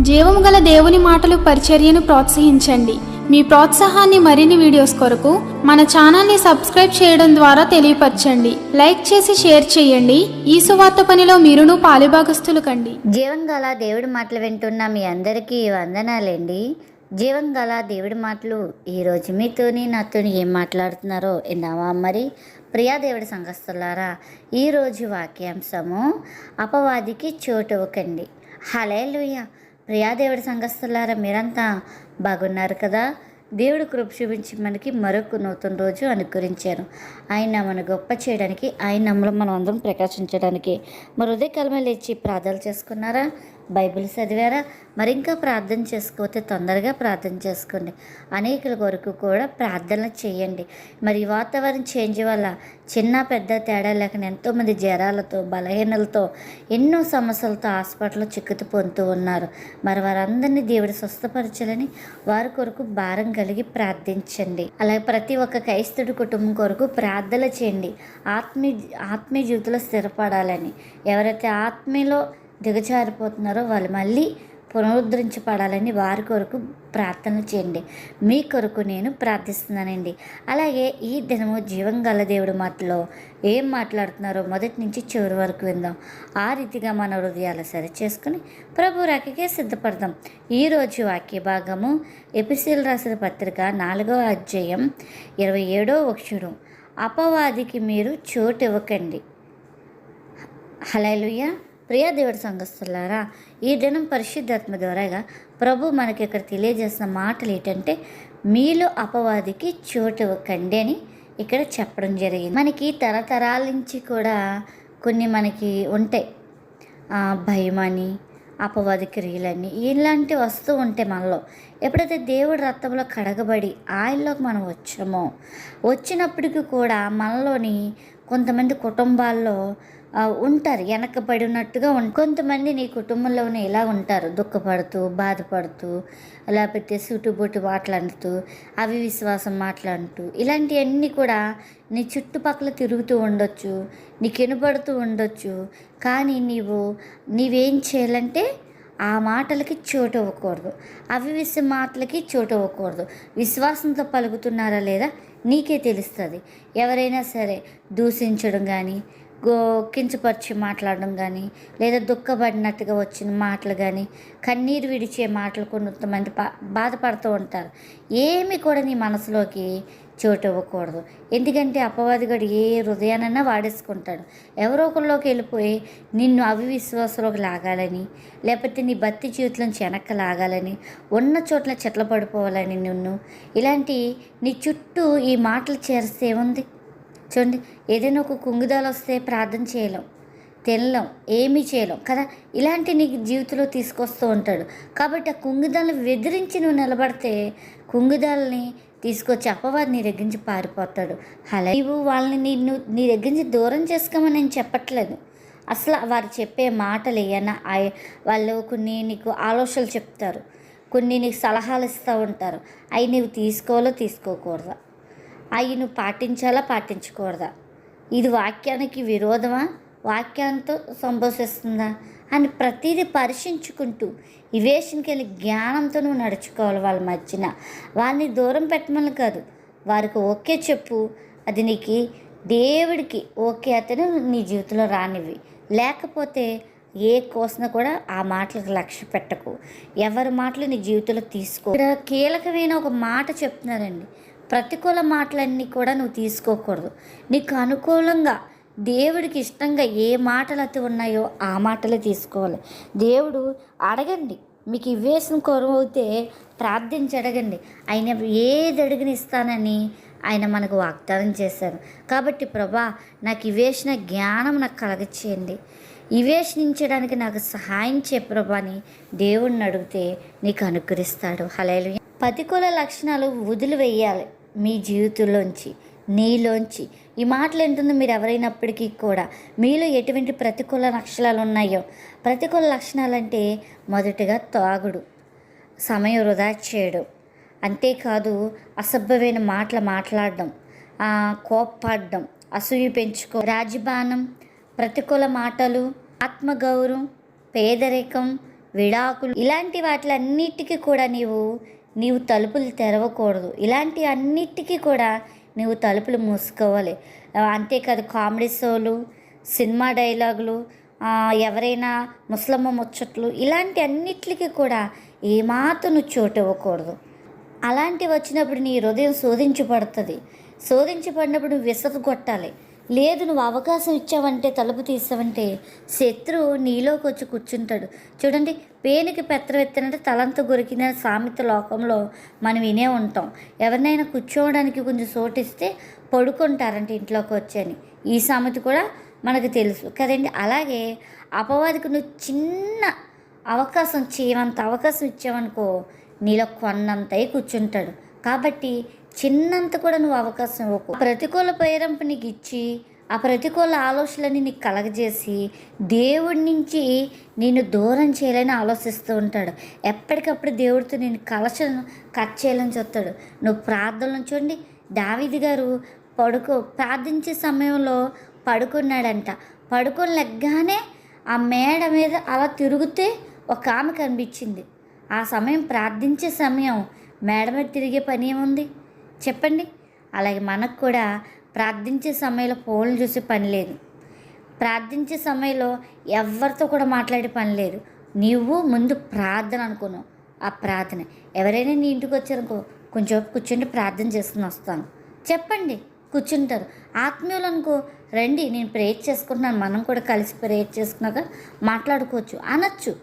జీవం గల దేవుని మాటలు పరిచర్యను ప్రోత్సహించండి. మీ ప్రోత్సాహాన్ని మరిన్ని వీడియోస్ కొరకు మన ఛానల్ని సబ్స్క్రైబ్ చేయడం ద్వారా తెలియపరచండి. లైక్ చేసి షేర్ చేయండి. ఈ సువార్త పనిలో మీరును పాలుభాగస్తులు కండి. జీవం గల దేవుడి మాటలు వింటున్న మీ అందరికీ వందనాలండి. జీవం గల దేవుడి మాటలు ఈరోజు మీతోని నాతోని ఏం మాట్లాడుతున్నారో విన్నావా మరి? ప్రియాదేవుడి సంఘస్థులారా ఈరోజు వాక్యాంశము అపవాదికి చోటు ఇవ్వకండి హలే లూయ ప్రియాదేవుడి సంఘస్థులారా మీరంతా బాగున్నారు కదా? దేవుడు కృప చూపించి మనకి మరొక నూతన రోజు అనుకరించారు ఆయన మన గొప్ప చేయడానికి ఆయన మనం అందరం ప్రకాశించడానికి మరి ఉదయకాలమే లేచి ప్రార్థనలు చేసుకున్నారా? బైబిల్ చదివారా? మరి ఇంకా ప్రార్థన చేసుకోతే తొందరగా ప్రార్థన చేసుకోండి. అనేకుల కొరకు కూడా ప్రార్థన చేయండి. మరి వాతావరణం చేంజ్ వల్ల చిన్న పెద్ద తేడా లేకుండా ఎంతోమంది జ్వరాలతో బలహీనలతో ఎన్నో సమస్యలతో హాస్పిటల్లో చిక్కుతు పొందుతూ ఉన్నారు. మరి వారందరినీ దేవుడు స్వస్థపరచాలని వారి కొరకు భారం కలిగి ప్రార్థించండి. అలాగే ప్రతి ఒక్క క్రైస్తవుడి కుటుంబం కొరకు ప్రార్థన చేయండి. ఆత్మీయ ఆత్మీయ జీవితంలో స్థిరపడాలని. ఎవరైతే ఆత్మీయలో దిగజారిపోతున్నారో వాళ్ళు మళ్ళీ పునరుద్ధరించబడాలని వారి కొరకు ప్రార్థన చేయండి. మీ కొరకు నేను ప్రార్థిస్తున్నానండి. అలాగే ఈ దినము జీవం గల దేవుడు మాటలో ఏం మాట్లాడుతున్నారో మొదటి నుంచి చివరి వరకు విందాం. ఆ రీతిగా మన హృదయాలు సరి చేసుకుని ప్రభు రాకకే సిద్ధపడదాం. ఈరోజు వాక్య భాగము ఎపిసిల్ రాసిన పత్రిక నాలుగవ అధ్యాయం ఇరవై ఏడో వక్షుడు అపవాదికి మీరు చోటు ఇవ్వకండి. హలో ప్రియ దేవుడి సంఘస్థులారా ఈ దినం పరిశుద్ధాత్మ ద్వారాగా ప్రభు మనకి ఇక్కడ తెలియజేసిన మాటలు ఏంటంటే మీలో అపవాదికి చోటు ఇవ్వకండి అని ఇక్కడ చెప్పడం జరిగింది. మనకి తరతరాల నుంచి కూడా కొన్ని మనకి ఉంటాయి. భయమని అపవాది క్రియలని ఇలాంటివి వస్తూ ఉంటాయి మనలో ఎప్పుడైతే దేవుడి రక్తంలో కడగబడి ఆయనలోకి మనం వచ్చామో వచ్చినప్పటికీ కూడా మనలోని కొంతమంది కుటుంబాల్లో ఉంటారు వెనకబడినట్టుగా ఉం కొంతమంది నీ కుటుంబంలోనే ఇలా ఉంటారు దుఃఖపడుతూ బాధపడుతూ లేకపోతే సుటుబుట్టు మాట్లాడుతూ అవి విశ్వాసం మాట్లాడుతూ ఇలాంటివన్నీ కూడా నీ చుట్టుపక్కల తిరుగుతూ ఉండొచ్చు నీకు వినబడుతూ ఉండొచ్చు కానీ నీవు నీవేం చేయాలంటే ఆ మాటలకి చోటు ఇవ్వకూడదు అవివిశ్వ మాటలకి చోటు ఇవ్వకూడదు విశ్వాసంతో పలుకుతున్నారా లేదా నీకే తెలుస్తుంది ఎవరైనా సరే దూషించడం కానీ కించపరిచి మాట్లాడడం కానీ లేదా దుఃఖపడినట్టుగా వచ్చిన మాటలు కానీ కన్నీరు విడిచే మాటలు కొంతమంది బా బాధపడుతూ ఉంటారు. ఏమి కూడా నీ మనసులోకి చోటు ఇవ్వకూడదు ఎందుకంటే అపవాదిగాడు ఏ హృదయానన్నా వాడేసుకుంటాడు. ఎవరో ఒకరిలోకి వెళ్ళిపోయి నిన్ను అవివిశ్వాసంలోకి లాగాలని లేకపోతే నీ భక్తి జీవితంలోంచి వెనక్కి లాగాలని ఉన్న చోట్ల చెట్ల పడిపోవాలని నిన్ను ఇలాంటి నీ చుట్టూ ఈ మాటలు చేరిస్తే ఏముంది? చూడండి ఏదైనా ఒక కుంగుదాలు వస్తే ప్రార్థన చేయలేం తినలేం ఏమీ చేయలేం కదా? ఇలాంటి నీకు జీవితంలో తీసుకొస్తూ ఉంటాడు. కాబట్టి ఆ కుంగుదాలను వెదిరించి నువ్వు నిలబడితే కుంగుదాలని తీసుకొచ్చి అపవాది నీ దగ్గర నుంచి పారిపోతాడు. అలా నీవు వాళ్ళని నిన్ను నీ దగ్గర నుంచి దూరం చేసుకోమని నేను చెప్పట్లేదు. అసలు వారు చెప్పే మాటలు ఏమైనా వాళ్ళు కొన్ని నీకు ఆలోచనలు చెప్తారు కొన్ని నీకు సలహాలు ఇస్తూ ఉంటారు. అవి నువ్వు తీసుకోవాలో తీసుకోకూడదా? అవి నువ్వు పాటించాలా పాటించకూడదా? ఇది వాక్యానికి విరోధమా? వాక్యంతో సంభవిస్తుందా అని ప్రతిదీ పరీక్షించుకుంటూ ఇవేషన్కి వెళ్ళి జ్ఞానంతో నువ్వు నడుచుకోవాలి వాళ్ళ మధ్యన. వాళ్ళని దూరం పెట్టమని కాదు. వారికి ఓకే చెప్పు. అది నీకు దేవుడికి ఓకే అతను నీ జీవితంలో రానివి లేకపోతే ఏ కోసన కూడా ఆ మాటలకు లక్ష్య పెట్టకు. ఎవరి మాటలు నీ జీవితంలో తీసుకో. ఇక్కడ కీలకమైన ఒక మాట చెప్తున్నారండి ప్రతికూల మాటలన్నీ కూడా నువ్వు తీసుకోకూడదు. నీకు అనుకూలంగా దేవుడికి ఇష్టంగా ఏ మాటలు అయితే ఉన్నాయో ఆ మాటలే తీసుకోవాలి. దేవుడు అడగండి. మీకు ఇవ్వేసిన కొరవైతే అయితే ప్రార్థించి అడగండి. ఆయన ఏది అడిగిన ఇస్తానని ఆయన మనకు వాగ్దానం చేశారు. కాబట్టి ప్రభా నాకు ఇవేసిన జ్ఞానం నాకు కలగచేయండి. ఇవేషించడానికి నాకు సహాయం చే ప్రభాని దేవుణ్ణి అడిగితే నీకు అనుగ్రహిస్తాడు. హలేలు ప్రతికూల లక్షణాలు వదిలివేయాలి. మీ జీవితంలోంచి నీలోంచి ఈ మాటలు ఏంటుందో మీరు ఎవరైనప్పటికీ కూడా మీలో ఎటువంటి ప్రతికూల లక్షణాలు ఉన్నాయో ప్రతికూల లక్షణాలు అంటే మొదటిగా తాగుడు సమయం వృధా చేయడం. అంతేకాదు అసభ్యమైన మాటలు మాట్లాడడం కోప్పడడం అసూయ పెంచుకో రాజబానం ప్రతికూల మాటలు ఆత్మగౌరవం పేదరికం విడాకులు ఇలాంటి వాటిలన్నిటికీ కూడా నీవు నీవు తలుపులు తెరవకూడదు. ఇలాంటి అన్నిటికీ కూడా నువ్వు తలుపులు మూసుకోవాలి. అంతేకాదు కామెడీ షోలు సినిమా డైలాగులు ఎవరైనా ముసలమ్మ ముచ్చట్లు ఇలాంటి అన్నిటికీ కూడా ఏమాత్రం నువ్వు చోటు ఇవ్వకూడదు. అలాంటివి వచ్చినప్పుడు నీ హృదయం శోధించబడుతుంది. శోధించబడినప్పుడు నువ్వు విసత కొట్టాలి. లేదు నువ్వు అవకాశం ఇచ్చావంటే తలుపు తీసావంటే శత్రువు నీలోకి వచ్చి కూర్చుంటాడు. చూడండి పేనుకి పెత్తనం ఎత్తినంటే తలంత గురికిన సామెత లోకంలో మనం వినే ఉంటాం. ఎవరినైనా కూర్చోవడానికి కొంచెం చోటిస్తే పడుకుంటారంటే ఇంట్లోకి వచ్చని ఈ సామెత కూడా మనకు తెలుసు కదండి. అలాగే అపవాదికి నువ్వు చిన్న అవకాశం చేయమంత అవకాశం ఇచ్చావనుకో నీలో కొన్నంతై కూర్చుంటాడు. కాబట్టి చిన్నంత కూడా నువ్వు అవకాశం ఇవ్వకు. ప్రతికూల ప్రేరంపు నీకు ఇచ్చి ఆ ప్రతికూల ఆలోచనలని నీకు కలగజేసి దేవుడి నుంచి నేను దూరం చేయాలని ఆలోచిస్తూ ఉంటాడు. ఎప్పటికప్పుడు దేవుడితో నేను కలశను కట్ చేయాలని చెప్తాడు నువ్వు ప్రార్థనలు చూడండి. దావిది గారు పడుకో ప్రార్థించే సమయంలో పడుకున్నాడంట. పడుకొని లెగ్గానే ఆ మేడ మీద అలా తిరిగితే ఒక ఆమె కనిపించింది. ఆ సమయం ప్రార్థించే సమయం. మేడ మీద తిరిగే పని ఏముంది? చెప్పండి. అలాగే మనకు కూడా ప్రార్థించే సమయంలో ఫోన్లు చూసే పని లేదు. ప్రార్థించే సమయంలో ఎవరితో కూడా మాట్లాడే పని లేదు. నీవు ముందు ప్రార్థన అనుకున్నావు. ఆ ప్రార్థన. ఎవరైనా నీ ఇంటికి వచ్చారనుకో కొంచెం కూర్చుంటే ప్రార్థన చేసుకుని వస్తాను. చెప్పండి. కూర్చుంటారు. ఆత్మీయులు అనుకో రండి నేను ప్రేయర్ చేసుకుంటున్నాను. మనం కూడా కలిసి ప్రేయర్ చేసుకున్నాక మాట్లాడుకోవచ్చు. అనొచ్చు.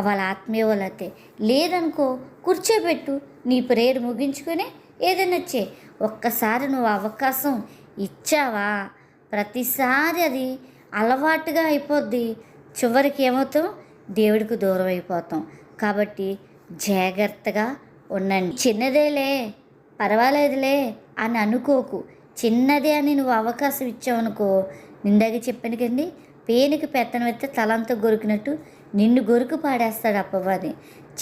వాళ్ళ ఆత్మీయ వాళ్ళైతే లేదనుకో కూర్చోబెట్టు. నీ ప్రేయర్ ముగించుకొని ఏదైనా చే ఒక్కసారి నువ్వు అవకాశం ఇచ్చావా? ప్రతిసారి అది అలవాటుగా అయిపోద్ది. చివరికి ఏమవుతాం? దేవుడికి దూరం అయిపోతాం. కాబట్టి జాగ్రత్తగా ఉండండి. చిన్నదేలే పర్వాలేదులే అని అనుకోకు. చిన్నదే అని నువ్వు అవకాశం ఇచ్చావనుకో నిందాక చెప్పాను కండి పేనుకి పెత్తనం తలంతా గొరికినట్టు నిన్ను గొరుకు పాడేస్తాడు అప్పవాది.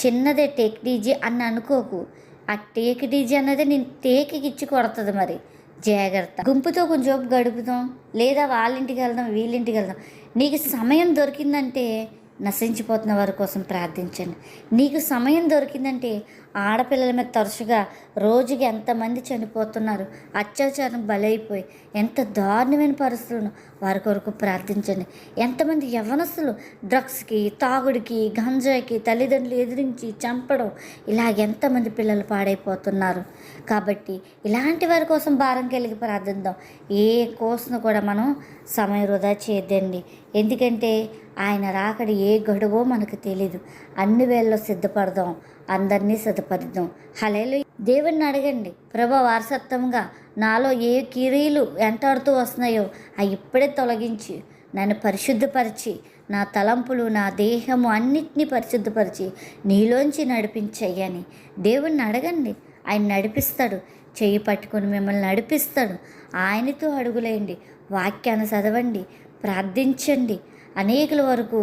చిన్నదే టెక్నీజీ అని అనుకోకు. ఆ టేక్ డీజీ అన్నది నేను టేకికి ఇచ్చి కొడుతుంది మరి. జాగ్రత్త. గుంపుతో కొంచెం గడుపుదాం. లేదా వాళ్ళ ఇంటికి వెళ్దాం వీళ్ళింటికి వెళ్దాం. నీకు సమయం దొరికిందంటే నశించిపోతున్న వారి కోసం ప్రార్థించండి. నీకు సమయం దొరికిందంటే ఆడపిల్లల మీద తరచుగా రోజుకి ఎంతమంది చనిపోతున్నారు? అత్యాచారం బలైపోయి ఎంత దారుణమైన పరిస్థితులను వారి కొరకు ప్రార్థించండి. ఎంతమంది యవనస్తులు డ్రగ్స్కి తాగుడికి గంజాయికి తల్లిదండ్రులు ఎదిరించి చంపడం ఇలా ఎంతమంది పిల్లలు పాడైపోతున్నారు? కాబట్టి ఇలాంటి వారి కోసం భారం కలిగి ప్రార్థిద్దాం. ఏ కోర్సును కూడా మనం సమయం వృధా చేయద్దండి. ఎందుకంటే ఆయన రాకడ ఏ గడువో మనకు తెలీదు. అన్ని వేళల్లో సిద్ధపడదాం. అందరినీ సిద్ధపడదాం హలేలు దేవుణ్ణి అడగండి. ప్రభా వారసత్వంగా నాలో ఏ కిరీలు వెంటాడుతూ వస్తున్నాయో అవి ఇప్పుడే తొలగించి. నన్ను పరిశుద్ధపరిచి నా తలంపులు నా దేహము అన్నిటినీ పరిశుద్ధపరిచి నీలోంచి నడిపించయ్యని దేవుణ్ణి అడగండి. ఆయన నడిపిస్తాడు. చెయ్యి పట్టుకొని మిమ్మల్ని నడిపిస్తాడు. ఆయనతో అడుగులేయండి. వాక్యాన్ని చదవండి. ప్రార్థించండి. అనేకుల వరకు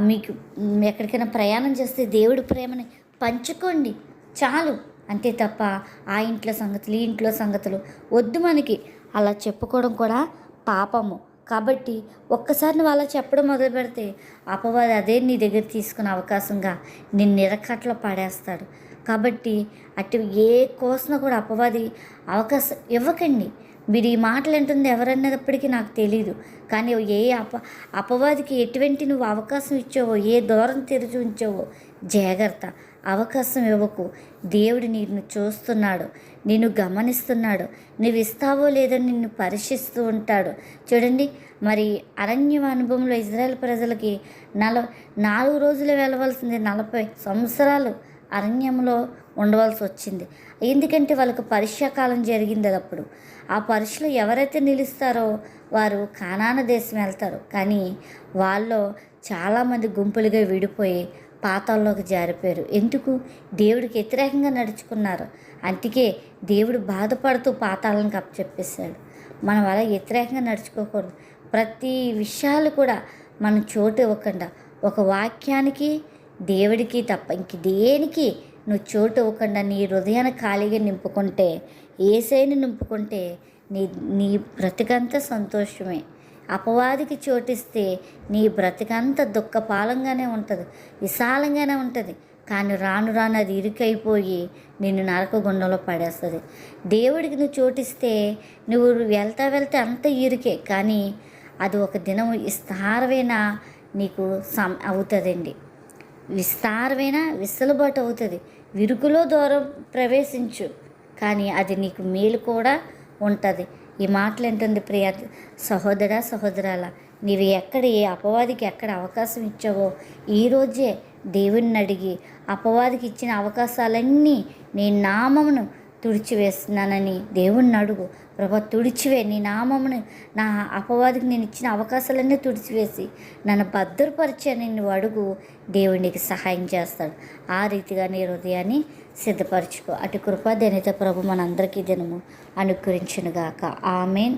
మీకు ఎక్కడికైనా ప్రయాణం చేస్తే దేవుడి ప్రేమని పంచుకోండి. చాలు. అంతే తప్ప ఆ ఇంట్లో సంగతులు ఈ ఇంట్లో సంగతులు వద్దు మనకి. అలా చెప్పుకోవడం కూడా పాపము. కాబట్టి ఒక్కసారి నువ్వు అలా చెప్పడం మొదలు పెడితే అపవాది అదే నీ దగ్గర తీసుకునే అవకాశంగా నిన్ను నిరకట్లో పాడేస్తాడు. కాబట్టి అటు ఏ కోసన కూడా అపవాది అవకాశం ఇవ్వకండి. మీరు ఈ మాటలు వింటుంది ఎవరన్నప్పటికీ నాకు తెలియదు కానీ ఏ అప అపవాదికి ఎటువంటి నువ్వు అవకాశం ఇచ్చావో ఏ దూరం తెరిచి ఉంచావో జాగ్రత్త. అవకాశం ఇవ్వకు. దేవుడు నిన్ను చూస్తున్నాడు. నిన్ను గమనిస్తున్నాడు. నువ్వు ఇస్తావో లేదో నిన్ను పరీక్షిస్తూ ఉంటాడు. చూడండి మరి అరణ్య అనుభవంలో ఇజ్రాయెల్ ప్రజలకి నల నాలుగు రోజులు వెళ్ళవలసింది నలభై సంవత్సరాలు. అరణ్యంలో ఉండవలసి వచ్చింది. ఎందుకంటే వాళ్ళకు పరీక్షాకాలం జరిగింది అది అప్పుడు. ఆ పరీక్షలో ఎవరైతే నిలుస్తారో వారు కానాన దేశం వెళ్తారు. కానీ వాళ్ళు చాలామంది గుంపులుగా విడిపోయి పాతాల్లోకి జారిపోయారు. ఎందుకు? దేవుడికి వ్యతిరేకంగా నడుచుకున్నారు. అందుకే దేవుడు బాధపడుతూ పాతాలను కప్పచెప్పేశాడు మనం అలా వ్యతిరేకంగా నడుచుకోకూడదు. ప్రతి విషయాలు కూడా మనం చోటు ఇవ్వకుండా ఒక వాక్యానికి దేవుడికి తప్ప ఇంక దేనికి నువ్వు చోటు ఇవ్వకుండా నీ హృదయాన్ని ఖాళీగా నింపుకుంటే ఏసైని నింపుకుంటే నీ నీ బ్రతికంతా సంతోషమే. అపవాదికి చోటిస్తే నీ బ్రతికంత దుఃఖపాలంగానే ఉంటుంది విశాలంగానే ఉంటుంది. కానీ రాను రాను అది ఇరుకైపోయి నిన్ను నరక గుండంలో పడేస్తుంది. దేవుడికి నువ్వు చోటిస్తే నువ్వు వెళ్తా వెళ్తే అంత ఇరుకే కానీ అది ఒక దినం విస్తారమైన నీకు సం అవుతుందండి. విస్తారమైన విసలుబాటు అవుతుంది. విరుకులో దూరం ప్రవేశించు. కానీ అది నీకు మేలు కూడా ఉంటుంది. ఈ మాటలు ఏంటుంది ప్రియ సహోదర సహోదరాల? నీవు ఎక్కడ ఏ అపవాదికి ఎక్కడ అవకాశం ఇచ్చావో ఈరోజే దేవుణ్ణి అడిగి అపవాదికి ఇచ్చిన అవకాశాలన్నీ నీ నామమును తుడిచివేస్తున్నానని దేవుణ్ణి అడుగు. ప్రభా తుడిచివే నీ నామమును నా అపవాదికి నేను ఇచ్చిన అవకాశాలన్నీ తుడిచివేసి నన్ను భద్రపరిచని నువ్వు అడుగు. దేవునికి సహాయం చేస్తాడు. ఆ రీతిగా నీ హృదయాన్ని సిద్ధపరచుకో. అటు కృపాదనిత ప్రభు మనందరికీ దినము అనుకరించునుగాక ఆమెన్.